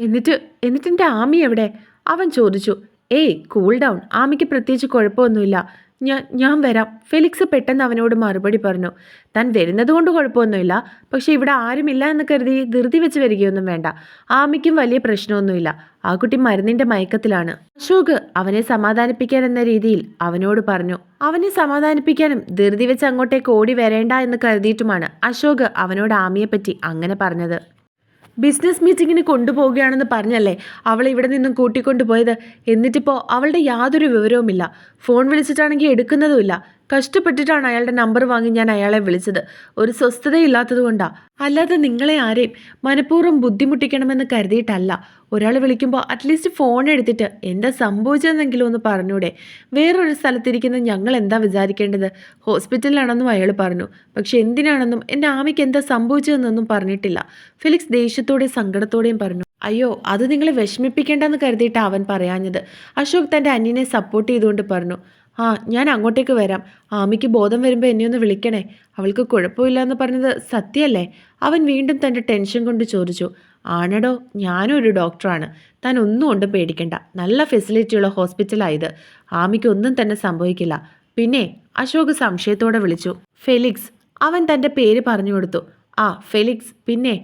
എന്നിട്ട് എന്നിട്ട് എന്റെ ആമി എവിടെ? അവൻ ചോദിച്ചു ഏയ് കൂൾ ഡൗൺ ആമിക്ക് പ്രത്യേകിച്ച് കുഴപ്പമൊന്നുമില്ല. ഞാൻ ഞാൻ വരാം. ഫെലിക്സ് പെട്ടെന്ന് അവനോട് മറുപടി പറഞ്ഞു താൻ വരുന്നത് കൊണ്ട് കുഴപ്പമൊന്നുമില്ല. പക്ഷേ ഇവിടെ ആരുമില്ല എന്ന് കരുതി ധൃതി വെച്ച് വരികയൊന്നും വേണ്ട. ആമിക്കും വലിയ പ്രശ്നമൊന്നുമില്ല. ആ കുട്ടി മരുന്നിന്റെ മയക്കത്തിലാണ്. അശോക് അവനെ സമാധാനിപ്പിക്കാൻ എന്ന രീതിയിൽ അവനോട് പറഞ്ഞു അവനെ സമാധാനിപ്പിക്കാനും ധൃതി വെച്ച് അങ്ങോട്ടേക്ക് ഓടി വരേണ്ട എന്ന് കരുതിയിട്ടുമാണ് അശോക് അവനോട് ആമിയെപ്പറ്റി അങ്ങനെ പറഞ്ഞത്. ബിസിനസ് മീറ്റിങ്ങിന് കൊണ്ടുപോവുകയാണെന്ന് പറഞ്ഞല്ലേ? അവൾ ഇവിടെ നിന്നും കൂട്ടിക്കൊണ്ടുപോയത്. എന്നിട്ടിപ്പോൾ അവളുടെ യാതൊരു വിവരവുമില്ല. ഫോൺ വിളിച്ചിട്ടാണെങ്കിൽ എടുക്കുന്നതുമില്ല. കഷ്ടപ്പെട്ടിട്ടാണ് അയാളുടെ നമ്പർ വാങ്ങി ഞാൻ അയാളെ വിളിച്ചത്. ഒരു സ്വസ്ഥതയില്ലാത്തത് കൊണ്ടാ. അല്ലാതെ നിങ്ങളെ ആരെയും മനഃപൂർവം ബുദ്ധിമുട്ടിക്കണമെന്ന് കരുതിയിട്ടല്ല. ഒരാൾ വിളിക്കുമ്പോൾ അറ്റ്ലീസ്റ്റ് ഫോൺ എടുത്തിട്ട് എന്താ സംഭവിച്ചതെന്നെങ്കിലും ഒന്ന് പറഞ്ഞൂടെ. വേറൊരു സ്ഥലത്തിരിക്കുന്ന ഞങ്ങൾ എന്താ വിചാരിക്കേണ്ടത്? ഹോസ്പിറ്റലിലാണെന്നും അയാൾ പറഞ്ഞു. പക്ഷെ എന്തിനാണെന്നും എന്റെ ആമയ്ക്ക് എന്താ സംഭവിച്ചതെന്നൊന്നും പറഞ്ഞിട്ടില്ല. ഫിലിക്സ് ദേഷ്യത്തോടെയും സങ്കടത്തോടെയും പറഞ്ഞു. അയ്യോ അത് നിങ്ങളെ വിഷമിപ്പിക്കേണ്ടെന്ന് കരുതിയിട്ട് അവൻ പറയാഞ്ഞത്. അശോക് തന്റെ അന്യനെ സപ്പോർട്ട് ചെയ്തുകൊണ്ട് പറഞ്ഞു. ആ ഞാൻ അങ്ങോട്ടേക്ക് വരാം. ആമിക്ക് ബോധം വരുമ്പോൾ എന്നെ ഒന്ന് വിളിക്കണേ. അവൾക്ക് കുഴപ്പമില്ല എന്ന് പറഞ്ഞത് സത്യമല്ലേ അവൻ വീണ്ടും തന്റെ ടെൻഷൻ കൊണ്ട് ചോദിച്ചു. ആണടോ ഞാനും ഒരു ഡോക്ടറാണ്. താൻ ഒന്നും കൊണ്ട് പേടിക്കണ്ട. നല്ല ഫെസിലിറ്റിയുള്ള ഹോസ്പിറ്റലായത്. ആമിക്ക് ഒന്നും തന്നെ സംഭവിക്കില്ല. പിന്നെ അശോക് സംശയത്തോടെ വിളിച്ചു. ഫെലിക്സ് അവൻ തന്റെ പേര് പറഞ്ഞു കൊടുത്തു. ആ ഫെലിക്സ് പിന്നെ?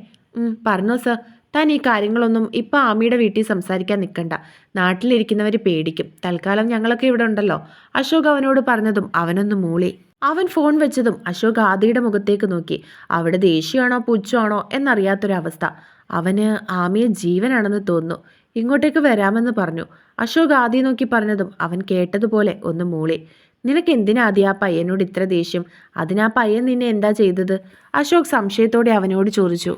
പറഞ്ഞോ സർ. താൻ ഈ കാര്യങ്ങളൊന്നും ഇപ്പം ആമിയുടെ വീട്ടിൽ സംസാരിക്കാൻ നിൽക്കണ്ട നാട്ടിലിരിക്കുന്നവർ പേടിക്കും. തൽക്കാലം ഞങ്ങളൊക്കെ ഇവിടെ ഉണ്ടല്ലോ. അശോക് അവനോട് പറഞ്ഞതും അവനൊന്ന് മൂളി. അവൻ ഫോൺ വെച്ചതും അശോക് ആദിയുടെ മുഖത്തേക്ക് നോക്കി. അവിടെ ദേഷ്യമാണോ പുച്ഛമാണോ എന്നറിയാത്തൊരവസ്ഥ. അവന് ആമിയെ ജീവനാണെന്ന് തോന്നുന്നു. ഇങ്ങോട്ടേക്ക് വരാമെന്ന് പറഞ്ഞു. അശോക് ആദി നോക്കി പറഞ്ഞതും അവൻ കേട്ടതുപോലെ ഒന്ന് മൂളി. നിനക്ക് എന്തിനാ ആ പയ്യനോട് ഇത്ര ദേഷ്യം? അതിനാ പയ്യൻ നിന്നെ എന്താ ചെയ്തത്? അശോക് സംശയത്തോടെ അവനോട് ചോദിച്ചു.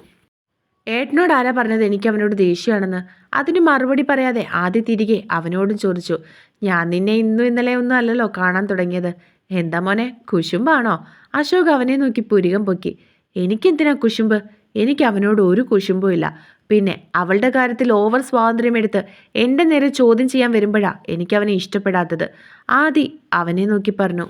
ഏട്ടനോട് ആരാ പറഞ്ഞത് എനിക്ക് അവനോട് ദേഷ്യമാണെന്ന്? അതിന് മറുപടി പറയാതെ ആദ്യ തിരികെ അവനോടും ചോദിച്ചു ഞാൻ നിന്നെ ഇന്നും ഇന്നലെ ഒന്നും അല്ലല്ലോ കാണാൻ തുടങ്ങിയത്. എന്താ മോനെ കുശുമ്പാണോ? അശോക് അവനെ നോക്കി പുരികം പൊക്കി എനിക്കെന്തിനാ കുശുമ്പ്? എനിക്ക് അവനോട് ഒരു കുശുമ്പും ഇല്ല. പിന്നെ അവളുടെ കാര്യത്തിൽ ഓവർ സ്വാതന്ത്ര്യം എടുത്ത് എന്റെ നേരെ ചോദ്യം ചെയ്യാൻ വരുമ്പോഴാണ് എനിക്ക് അവനെ ഇഷ്ടപ്പെടാത്തത്. ആദി അവനെ നോക്കി പറഞ്ഞു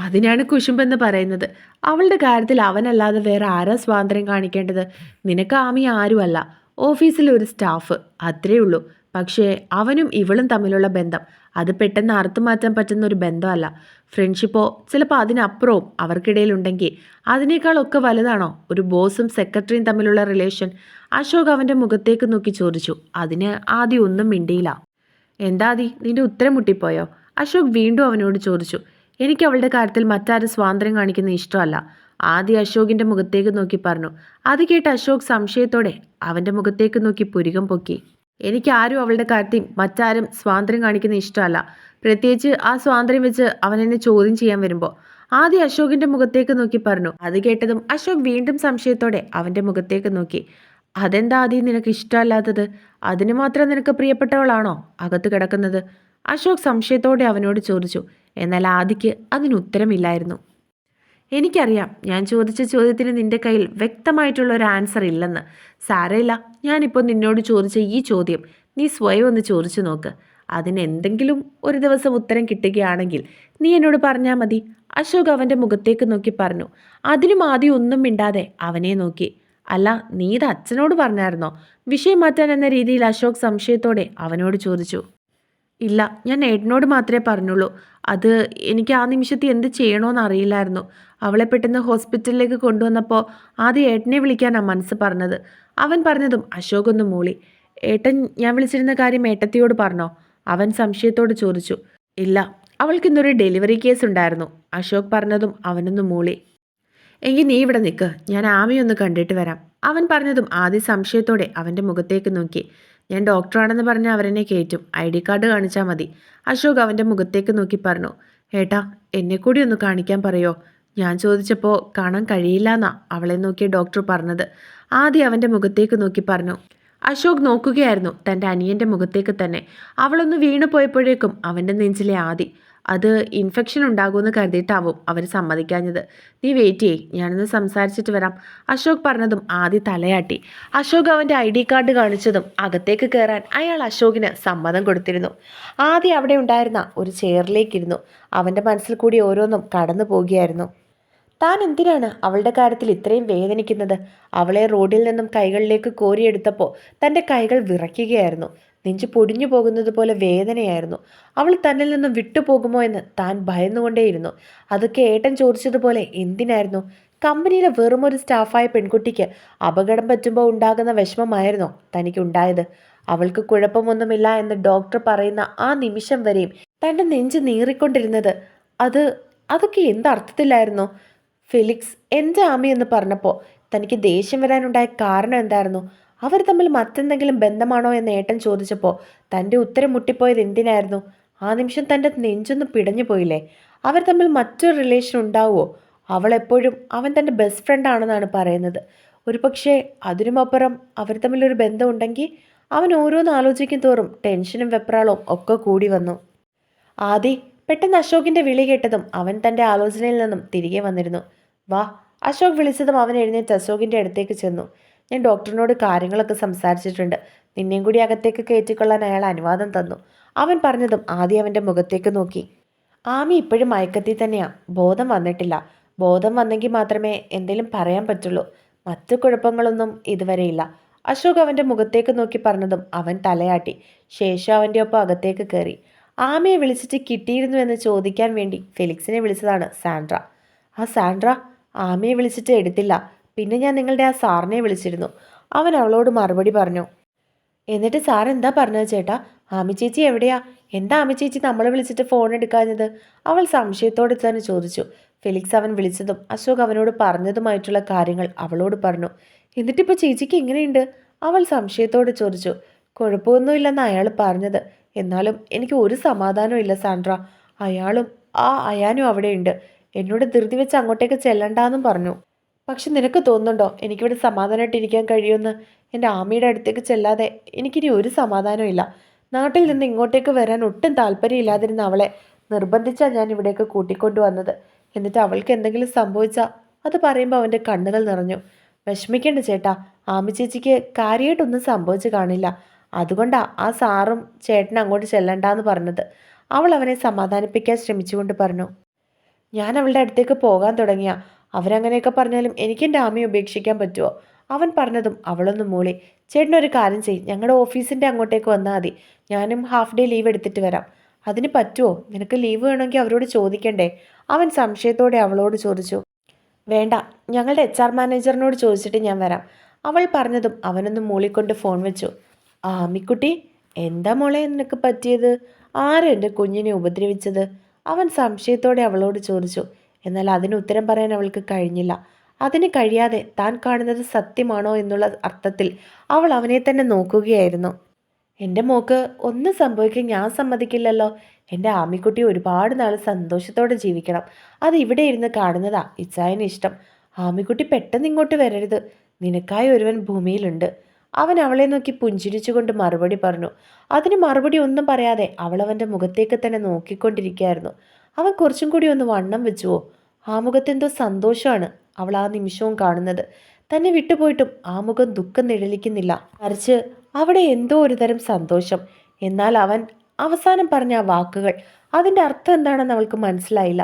അതിനാണ് കുശുമ്പെന്ന് പറയുന്നത്. അവളുടെ കാര്യത്തിൽ അവനല്ലാതെ വേറെ ആരാ സ്വാതന്ത്ര്യം കാണിക്കേണ്ടത്? നിനക്ക് ആമി ആരുമല്ല. ഓഫീസിലെ ഒരു സ്റ്റാഫ്. അത്രേ ഉള്ളൂ. പക്ഷേ അവനും ഇവളും തമ്മിലുള്ള ബന്ധം. അത് പെട്ടെന്ന് അർത്ഥം മാറ്റാൻ പറ്റുന്ന ഒരു ബന്ധമല്ല. ഫ്രണ്ട്ഷിപ്പോ ചിലപ്പോൾ അതിനപ്പുറവും അവർക്കിടയിലുണ്ടെങ്കിൽ. അതിനേക്കാളൊക്കെ വലുതാണോ? ഒരു ബോസും സെക്രട്ടറിയും തമ്മിലുള്ള റിലേഷൻ. അശോക് അവന്റെ മുഖത്തേക്ക് നോക്കി ചോദിച്ചു. അതിന് ആദ്യം ഒന്നും മിണ്ടിയില്ല. എന്താതി നിന്റെ ഉത്തരം മുട്ടിപ്പോയോ? അശോക് വീണ്ടും അവനോട് ചോദിച്ചു. എനിക്ക് അവളുടെ കാര്യത്തിൽ മറ്റാരും സ്വാതന്ത്ര്യം കാണിക്കുന്ന ഇഷ്ടമല്ല. ആദ്യ അശോകിന്റെ മുഖത്തേക്ക് നോക്കി പറഞ്ഞു. അത് കേട്ട് അശോക് സംശയത്തോടെ അവന്റെ മുഖത്തേക്ക് നോക്കി പുരികം പൊക്കി. എനിക്ക് ആരും അവളുടെ കാര്യത്തിൽ മറ്റാരും സ്വാതന്ത്ര്യം കാണിക്കുന്ന ഇഷ്ടമല്ല. പ്രത്യേകിച്ച് ആ സ്വാതന്ത്ര്യം വെച്ച് അവൻ എന്നെ ചോദ്യം ചെയ്യാൻ വരുമ്പോൾ ആദ്യ അശോകിന്റെ മുഖത്തേക്ക് നോക്കി പറഞ്ഞു. അത് കേട്ടതും അശോക് വീണ്ടും സംശയത്തോടെ അവന്റെ മുഖത്തേക്ക് നോക്കി. അതെന്താ ആദ്യം നിനക്ക് ഇഷ്ടമല്ലാത്തത്? അതിന് മാത്രം നിനക്ക് പ്രിയപ്പെട്ടവളാണോ അകത്ത് കിടക്കുന്നത്? അശോക് സംശയത്തോടെ അവനോട് ചോദിച്ചു എന്നാൽ ആദിക്ക് അതിന് ഉത്തരമില്ലായിരുന്നു. എനിക്കറിയാം ഞാൻ ചോദിച്ച ചോദ്യത്തിന് നിന്റെ കയ്യിൽ വ്യക്തമായിട്ടുള്ള ഒരു ആൻസർ ഇല്ലെന്ന്. സാരയില്ല ഞാനിപ്പോൾ നിന്നോട് ചോദിച്ച ഈ ചോദ്യം നീ സ്വയം ഒന്ന് ചോദിച്ചു നോക്ക്. അതിന് എന്തെങ്കിലും ഒരു ദിവസം ഉത്തരം കിട്ടുകയാണെങ്കിൽ നീ എന്നോട് പറഞ്ഞാൽ മതി. അശോക് അവന്റെ മുഖത്തേക്ക് നോക്കി പറഞ്ഞു അതിനും ആദ്യം ഒന്നും മിണ്ടാതെ അവനെ നോക്കി. അല്ല നീ ഇത് അച്ഛനോട് പറഞ്ഞായിരുന്നോ? വിഷയം മാറ്റാൻ എന്ന രീതിയിൽ അശോക് സംശയത്തോടെ അവനോട് ചോദിച്ചു. ഇല്ല ഞാൻ ഏട്ടനോട് മാത്രമേ പറഞ്ഞുള്ളൂ. അത് എനിക്ക് ആ നിമിഷത്തിൽ എന്ത് ചെയ്യണമെന്ന് അറിയില്ലായിരുന്നു. അവളെ പെട്ടെന്ന് ഹോസ്പിറ്റലിലേക്ക് കൊണ്ടുവന്നപ്പോൾ ആദ്യം ഏട്ടനെ വിളിക്കാനാണ് മനസ്സ് പറഞ്ഞത്. അവൻ പറഞ്ഞതും അശോക് ഒന്ന് മൂളി. ഏട്ടൻ ഞാൻ വിളിച്ചിരുന്ന കാര്യം ഏട്ടത്തിയോട് പറഞ്ഞോ? അവൻ സംശയത്തോട് ചോദിച്ചു. ഇല്ല അവൾക്ക് ഇന്നൊരു ഡെലിവറി കേസ് ഉണ്ടായിരുന്നു. അശോക് പറഞ്ഞതും അവനൊന്ന് മൂളി. എങ്കിൽ നീ ഇവിടെ നിൽക്ക് ഞാൻ ആമയൊന്ന് കണ്ടിട്ട് വരാം. അവൻ പറഞ്ഞതും ആദ്യ സംശയത്തോടെ അവന്റെ മുഖത്തേക്ക് നോക്കി. ഞാൻ ഡോക്ടറാണെന്ന് പറഞ്ഞ് അവരെന്നെ കയറ്റും. ഐ ഡി കാർഡ് കാണിച്ചാൽ മതി. അശോക് അവന്റെ മുഖത്തേക്ക് നോക്കി പറഞ്ഞു. ഏട്ടാ എന്നെ കൂടി ഒന്ന് കാണിക്കാൻ പറയോ? ഞാൻ ചോദിച്ചപ്പോൾ കാണാൻ കഴിയില്ല എന്നാ അവളെ നോക്കി ഡോക്ടർ പറഞ്ഞത്. ആദ്യം അവന്റെ മുഖത്തേക്ക് നോക്കി പറഞ്ഞു. അശോക് നോക്കുകയായിരുന്നു തന്റെ അനിയന്റെ മുഖത്തേക്ക് തന്നെ. അവളൊന്ന് വീണു പോയപ്പോഴേക്കും അവന്റെ നെഞ്ചിലെ ആദി. അത് ഇൻഫെക്ഷൻ ഉണ്ടാകുമെന്ന് കരുതിയിട്ടാവും അവർ സമ്മതിക്കാഞ്ഞത്. നീ വെയിറ്റ് ചെയ്യ് ഞാനൊന്ന് സംസാരിച്ചിട്ട് വരാം. അശോക് പറഞ്ഞതും ആദ്യ തലയാട്ടി. അശോക് അവന്റെ ഐ ഡി കാർഡ് കാണിച്ചതും അകത്തേക്ക് കയറാൻ അയാൾ അശോകിന് സമ്മതം കൊടുത്തിരുന്നു. ആദ്യം അവിടെ ഉണ്ടായിരുന്ന ഒരു ചെയറിലേക്കിരുന്നു. അവന്റെ മനസ്സിൽ കൂടി ഓരോന്നും കടന്നു പോകുകയായിരുന്നു. താൻ എന്തിനാണ് അവളുടെ കാര്യത്തിൽ ഇത്രയും വേദനിക്കുന്നത്? അവളെ റോഡിൽ നിന്നും കൈകളിലേക്ക് കോരിയെടുത്തപ്പോൾ തന്റെ കൈകൾ വിറയ്ക്കുകയായിരുന്നു. നെഞ്ചു പൊടിഞ്ഞു പോകുന്നത് പോലെ വേദനയായിരുന്നു. അവൾ തന്നിൽ നിന്നും വിട്ടുപോകുമോ എന്ന് താൻ ഭയന്നുകൊണ്ടേയിരുന്നു. അതൊക്കെ ഏട്ടൻ ചോദിച്ചതുപോലെ എന്തിനായിരുന്നു? കമ്പനിയിലെ വെറുമൊരു സ്റ്റാഫായ പെൺകുട്ടിക്ക് അപകടം പറ്റുമ്പോൾ ഉണ്ടാകുന്ന വിഷമമായിരുന്നോ തനിക്കുണ്ടായത്? അവൾക്ക് കുഴപ്പമൊന്നുമില്ല എന്ന് ഡോക്ടർ പറയുന്ന ആ നിമിഷം വരെയും തന്റെ നെഞ്ച് നീറിക്കൊണ്ടിരുന്നത് അത് അതൊക്കെ എന്തർത്ഥത്തിലായിരുന്നു ഫിലിക്സ് എന്റെ ആമി എന്ന് പറഞ്ഞപ്പോൾ തനിക്ക് ദേഷ്യം വരാനുണ്ടായ കാരണം എന്തായിരുന്നു? അവർ തമ്മിൽ മറ്റെന്തെങ്കിലും ബന്ധമാണോ എന്ന് ഏട്ടൻ ചോദിച്ചപ്പോൾ തന്റെ ഉത്തരം മുട്ടിപ്പോയത് എന്തിനായിരുന്നു? ആ നിമിഷം തന്റെ നെഞ്ചൊന്ന് പിടഞ്ഞു പോയില്ലേ? അവർ തമ്മിൽ മറ്റൊരു റിലേഷൻ ഉണ്ടാവുമോ അവൾ എപ്പോഴും അവൻ തന്റെ ബെസ്റ്റ് ഫ്രണ്ട് ആണെന്നാണ് പറയുന്നത്. ഒരു പക്ഷേ അതിനുമപ്പുറം അവർ തമ്മിലൊരു ബന്ധമുണ്ടെങ്കിൽ അവൻ ഓരോന്ന് ആലോചിക്കും തോറും ടെൻഷനും വെപ്രാളവും ഒക്കെ കൂടി വന്നു. ആദി പെട്ടെന്ന് അശോകിന്റെ വിളി കേട്ടതും അവൻ തന്റെ ആലോചനയിൽ നിന്നും തിരികെ വന്നിരുന്നു. വാ അശോക് വിളിച്ചതും അവൻ എഴുന്നേറ്റ് അശോകിന്റെ അടുത്തേക്ക് ചെന്നു. ഞാൻ ഡോക്ടറിനോട് കാര്യങ്ങളൊക്കെ സംസാരിച്ചിട്ടുണ്ട്. നിന്നെയും കൂടി അകത്തേക്ക് കയറ്റിക്കൊള്ളാൻ അയാൾ അനുവാദം തന്നു. അവൻ പറഞ്ഞതും ആദ്യം അവന്റെ മുഖത്തേക്ക് നോക്കി. ആമി ഇപ്പോഴും മയക്കത്തിൽ തന്നെയാ. ബോധം വന്നിട്ടില്ല. ബോധം വന്നെങ്കിൽ മാത്രമേ എന്തെങ്കിലും പറയാൻ പറ്റുള്ളൂ. മറ്റു കുഴപ്പങ്ങളൊന്നും ഇതുവരെയില്ല അശോക് അവന്റെ മുഖത്തേക്ക് നോക്കി പറഞ്ഞതും അവൻ തലയാട്ടി. ശേഷം അവന്റെ ഒപ്പം അകത്തേക്ക് കയറി. ആമയെ വിളിച്ചിട്ട് കിട്ടിയിരുന്നു എന്ന് ചോദിക്കാൻ വേണ്ടി ഫെലിക്സിനെ വിളിച്ചതാണ് സാൻഡ്ര. ആ സാൻഡ്ര ആമയെ വിളിച്ചിട്ട് എടുത്തില്ല. പിന്നെ ഞാൻ നിങ്ങളുടെ ആ സാറിനെ വിളിച്ചിരുന്നു. അവൻ അവളോട് മറുപടി പറഞ്ഞു. എന്നിട്ട് സാർ എന്താ പറഞ്ഞത് ചേട്ടാ? ആമി ചേച്ചി എവിടെയാ? എന്താ ആമി ചേച്ചി നമ്മളെ വിളിച്ചിട്ട് ഫോൺ എടുക്കാഞ്ഞത്? അവൾ സംശയത്തോടെ തന്നെ ചോദിച്ചു. ഫെലിക്സ് അവൻ വിളിച്ചതും അശോക് അവനോട് പറഞ്ഞതുമായിട്ടുള്ള കാര്യങ്ങൾ അവളോട് പറഞ്ഞു. എന്നിട്ടിപ്പോൾ ചേച്ചിക്ക് എങ്ങനെയുണ്ട്? അവൾ സംശയത്തോടെ ചോദിച്ചു. കുഴപ്പമൊന്നുമില്ലെന്ന് അയാൾ പറഞ്ഞത്. എന്നാലും എനിക്ക് ഒരു സമാധാനവും ഇല്ല സാൻഡ്ര അയാളും ആ അയാനും അവിടെയുണ്ട്. എന്നോട് ധൃതി വെച്ച് അങ്ങോട്ടേക്ക് ചെല്ലണ്ടാന്നും പറഞ്ഞു. പക്ഷെ നിനക്ക് തോന്നുന്നുണ്ടോ? എനിക്കിവിടെ സമാധാനമായിട്ട് ഇരിക്കാൻ കഴിയുമെന്ന്? എന്റെ ആമിയുടെ അടുത്തേക്ക് ചെല്ലാതെ എനിക്കിനി ഒരു സമാധാനവും ഇല്ല നാട്ടിൽ നിന്ന് ഇങ്ങോട്ടേക്ക് വരാൻ ഒട്ടും താല്പര്യമില്ലാതിരുന്ന അവളെ നിർബന്ധിച്ചാണ് ഞാൻ ഇവിടേക്ക് കൂട്ടിക്കൊണ്ടു വന്നത് എന്നിട്ട് അവൾക്ക് എന്തെങ്കിലും സംഭവിച്ചാൽ അത് പറയുമ്പോൾ അവന്റെ കണ്ണുകൾ നിറഞ്ഞു. വിഷമിക്കേണ്ട ചേട്ടാ ആമി ചേച്ചിക്ക് കാര്യമായിട്ടൊന്നും സംഭവിച്ചു കാണില്ല. അതുകൊണ്ടാ ആ സാറും ചേട്ടൻ അങ്ങോട്ട് ചെല്ലണ്ടെന്ന് പറഞ്ഞത്. അവൾ അവനെ സമാധാനിപ്പിക്കാൻ ശ്രമിച്ചുകൊണ്ട് പറഞ്ഞു. ഞാൻ അവളുടെ അടുത്തേക്ക് പോകാൻ തുടങ്ങിയ. അവരങ്ങനെയൊക്കെ പറഞ്ഞാലും എനിക്ക് എന്റെ ആമയെ ഉപേക്ഷിക്കാൻ പറ്റുമോ അവൻ പറഞ്ഞതും അവളൊന്നും മൂളി. ചേട്ടനൊരു കാര്യം ചെയ്യും. ഞങ്ങളുടെ ഓഫീസിന്റെ അങ്ങോട്ടേക്ക് വന്നാൽ മതി. ഞാനും ഹാഫ് ഡേ ലീവ് എടുത്തിട്ട് വരാം. അതിന് പറ്റുമോ നിനക്ക് ലീവ് വേണമെങ്കിൽ അവരോട് ചോദിക്കണ്ടേ? അവൻ സംശയത്തോടെ അവളോട് ചോദിച്ചു. വേണ്ട. ഞങ്ങളുടെ എച്ച് ആർ മാനേജറിനോട് ചോദിച്ചിട്ട് ഞാൻ വരാം. അവൾ പറഞ്ഞതും അവനൊന്ന് മൂളിക്കൊണ്ട് ഫോൺ വെച്ചു. ആമിക്കുട്ടി എന്താ മോളെ നിനക്ക് പറ്റിയത്? ആരും എന്റെ കുഞ്ഞിനെ ഉപദ്രവിച്ചത്? അവൻ സംശയത്തോടെ അവളോട് ചോദിച്ചു. എന്നാൽ അതിന് ഉത്തരം പറയാൻ അവൾക്ക് കഴിഞ്ഞില്ല. അതിന് കഴിയാതെ താൻ കാണുന്നത് സത്യമാണോ എന്നുള്ള അർത്ഥത്തിൽ അവൾ അവനെ തന്നെ നോക്കുകയായിരുന്നു. എന്റെ മോക്ക് ഒന്നും സംഭവിക്കാൻ ഞാൻ സമ്മതിക്കില്ലല്ലോ. എന്റെ ആമിക്കുട്ടി ഒരുപാട് നാൾ സന്തോഷത്തോടെ ജീവിക്കണം. അത് ഇവിടെ ഇരുന്ന് കാണുന്നതാ ഇച്ചായന് ഇഷ്ടം. ആമിക്കുട്ടി പെട്ടെന്ന് ഇങ്ങോട്ട് വരരുത്. നിനക്കായി ഒരുവൻ ഭൂമിയിലുണ്ട്. അവൻ അവളെ നോക്കി പുഞ്ചിരിച്ചുകൊണ്ട് മറുപടി പറഞ്ഞു. അതിന് മറുപടി ഒന്നും പറയാതെ അവൾ അവന്റെ മുഖത്തേക്ക് തന്നെ നോക്കിക്കൊണ്ടിരിക്കുകയായിരുന്നു. അവൻ കുറച്ചും കൂടി ഒന്ന് വണ്ണം വെച്ചുവോ? ആ സന്തോഷമാണ് അവൾ ആ നിമിഷവും കാണുന്നത്. തന്നെ വിട്ടുപോയിട്ടും ആ മുഖം ദുഃഖം നിഴലിക്കുന്നില്ല. മറിച്ച് അവിടെ എന്തോ ഒരുതരം സന്തോഷം. എന്നാൽ അവൻ അവസാനം പറഞ്ഞ ആ വാക്കുകൾ അതിന്റെ അർത്ഥം എന്താണെന്ന് അവൾക്ക് മനസ്സിലായില്ല.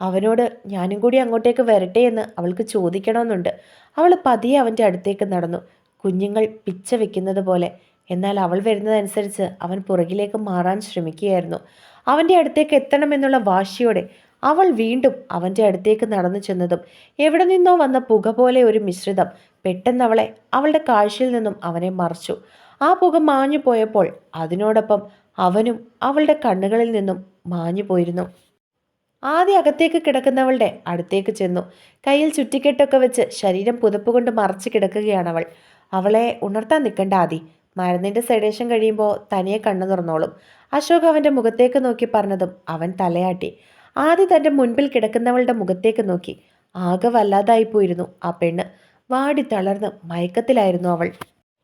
അവനോട് ഞാനും കൂടി അങ്ങോട്ടേക്ക് വരട്ടെ എന്ന് അവൾക്ക് ചോദിക്കണമെന്നുണ്ട്. അവൾ പതിയെ അവന്റെ അടുത്തേക്ക് നടന്നു. കുഞ്ഞുങ്ങൾ പിച്ച വെക്കുന്നത് പോലെ. എന്നാൽ അവൾ വരുന്നതനുസരിച്ച് അവൻ പുറകിലേക്ക് മാറാൻ ശ്രമിക്കുകയായിരുന്നു. അവന്റെ അടുത്തേക്ക് എത്തണമെന്നുള്ള വാശിയോടെ അവൾ വീണ്ടും അവന്റെ അടുത്തേക്ക് നടന്നു ചെന്നതും എവിടെ നിന്നോ വന്ന പുക പോലെ ഒരു മിശ്രിതം പെട്ടെന്ന് അവളെ അവളുടെ കാഴ്ചയിൽ നിന്നും അവനെ മറച്ചു. ആ പുക മാഞ്ഞു പോയപ്പോൾ അതിനോടൊപ്പം അവനും അവളുടെ കണ്ണുകളിൽ നിന്നും മാഞ്ഞു പോയിരുന്നു. ആദ്യ അകത്തേക്ക് കിടക്കുന്നവളുടെ അടുത്തേക്ക് ചെന്നു. കയ്യിൽ ചുറ്റിക്കെട്ടൊക്കെ വെച്ച് ശരീരം പുതപ്പ് കൊണ്ട് മറച്ചു കിടക്കുകയാണ് അവൾ. അവളെ ഉണർത്താൻ നിൽക്കണ്ട ആദി. മരുന്നിന്റെ സെഡേഷൻ കഴിയുമ്പോൾ തനിയെ കണ്ണു തുറന്നോളും. അശോക് അവന്റെ മുഖത്തേക്ക് നോക്കി പറഞ്ഞതും അവൻ തലയാട്ടി. ആദ്യ തന്റെ മുൻപിൽ കിടക്കുന്നവളുടെ മുഖത്തേക്ക് നോക്കി. ആകെ വല്ലാതായിപ്പോയിരുന്നു ആ പെണ്ണ്. വാടി തളർന്ന് മയക്കത്തിലായിരുന്നു അവൾ.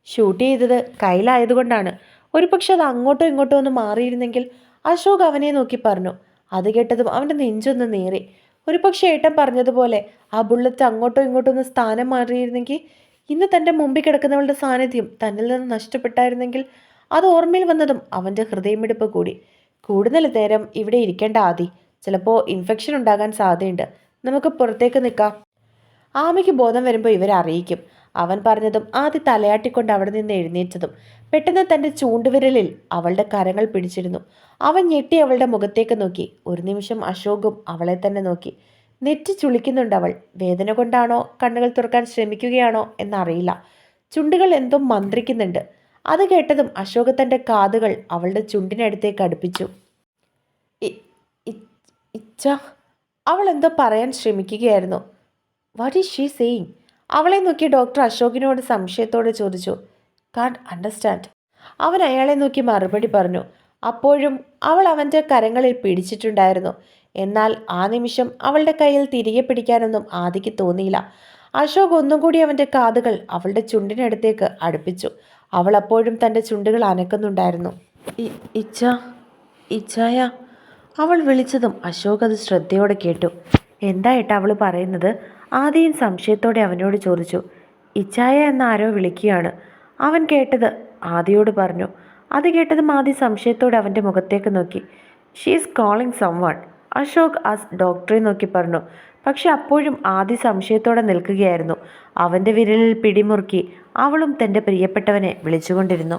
ഷൂട്ട് ചെയ്തത് കയ്യിലായതുകൊണ്ടാണ്. ഒരു പക്ഷെ അത് അങ്ങോട്ടോ ഇങ്ങോട്ടോ ഒന്ന് മാറിയിരുന്നെങ്കിൽ അശോക് അവനെ നോക്കി പറഞ്ഞു. അത് കേട്ടതും അവന്റെ നെഞ്ചൊന്ന് നേറി. ഒരു പക്ഷേ ഏട്ടൻ പറഞ്ഞതുപോലെ ആ ബുള്ളറ്റ് അങ്ങോട്ടോ ഇങ്ങോട്ടോ ഒന്ന് സ്ഥാനം മാറിയിരുന്നെങ്കിൽ ഇന്ന് തന്റെ മുമ്പിൽ കിടക്കുന്നവളുടെ സാന്നിധ്യം തന്നിൽ നിന്ന് നഷ്ടപ്പെട്ടായിരുന്നെങ്കിൽ അത് ഓർമ്മയിൽ വന്നതും അവന്റെ ഹൃദയമിടിപ്പ് കൂടി. കൂടുതൽ നേരം ഇവിടെ ഇരിക്കേണ്ട ആദി. ചിലപ്പോൾ ഇൻഫെക്ഷൻ ഉണ്ടാകാൻ സാധ്യതയുണ്ട്. നമുക്ക് പുറത്തേക്ക് നിൽക്കാം. ആമയ്ക്ക് ബോധം വരുമ്പോൾ ഇവരെ അറിയിക്കും. അവൻ പറഞ്ഞതും ആദ്യ തലയാട്ടിക്കൊണ്ട് അവിടെ നിന്ന് എഴുന്നേറ്റതും. പെട്ടെന്ന് തന്റെ ചൂണ്ടുവിരലിൽ അവളുടെ കരങ്ങൾ പിടിച്ചിരുന്നു. അവൻ ഞെട്ടി അവളുടെ മുഖത്തേക്ക് നോക്കി. ഒരു നിമിഷം അശോകും അവളെ തന്നെ നോക്കി. നെറ്റി ചുളിക്കുന്നുണ്ട് അവൾ. വേദന കൊണ്ടാണോ കണ്ണുകൾ തുറക്കാൻ ശ്രമിക്കുകയാണോ എന്നറിയില്ല. ചുണ്ടുകൾ എന്തോ മന്ത്രിക്കുന്നുണ്ട്. അത് കേട്ടതും അശോക് തന്റെ കാതുകൾ അവളുടെ ചുണ്ടിനടുത്തേക്ക് അടുപ്പിച്ചു. ഇച്ച അവൾ എന്തോ പറയാൻ ശ്രമിക്കുകയായിരുന്നു. വാട്ട് ഈസ് ഷീ സെയിങ് അവളെ നോക്കി ഡോക്ടർ അശോകിനോട് സംശയത്തോടെ ചോദിച്ചു. കാൺ അണ്ടർസ്റ്റാൻഡ് അവൻ അയാളെ നോക്കി മറുപടി പറഞ്ഞു. അപ്പോഴും അവൾ അവന്റെ കരങ്ങളിൽ പിടിച്ചിട്ടുണ്ടായിരുന്നു. എന്നാൽ ആ നിമിഷം അവളുടെ കയ്യിൽ തിരികെ പിടിക്കാനൊന്നും ആദിക്ക് തോന്നിയില്ല. അശോക് ഒന്നും കൂടി അവന്റെ കാതുകൾ അവളുടെ ചുണ്ടിനടുത്തേക്ക് അടുപ്പിച്ചു. അവൾ അപ്പോഴും തന്റെ ചുണ്ടുകൾ അനക്കുന്നുണ്ടായിരുന്നു. "ഇ- ഇച്ച ഇച്ചായ അവൾ വിളിച്ചതും അശോക് അത് ശ്രദ്ധയോടെ കേട്ടു. എന്താ ഏട്ടാ അവൾ പറയുന്നത്? ആദ്യം സംശയത്തോടെ അവനോട് ചോദിച്ചു. ഇച്ചായ എന്ന ആരോ വിളിക്കുകയാണ്. അവൻ കേട്ടത് ആദിയോട് പറഞ്ഞു. അത് കേട്ടതും ആദി സംശയത്തോടെ അവന്റെ മുഖത്തേക്ക് നോക്കി. She's calling someone Ashok ആ ഡോക്ടറെ നോക്കി പറഞ്ഞു. പക്ഷെ അപ്പോഴും ആദ്യ സംശയത്തോടെ നിൽക്കുകയായിരുന്നു. അവന്റെ വിരലിൽ പിടിമുറുക്കി അവളും തന്റെ പ്രിയപ്പെട്ടവനെ വിളിച്ചുകൊണ്ടിരുന്നു.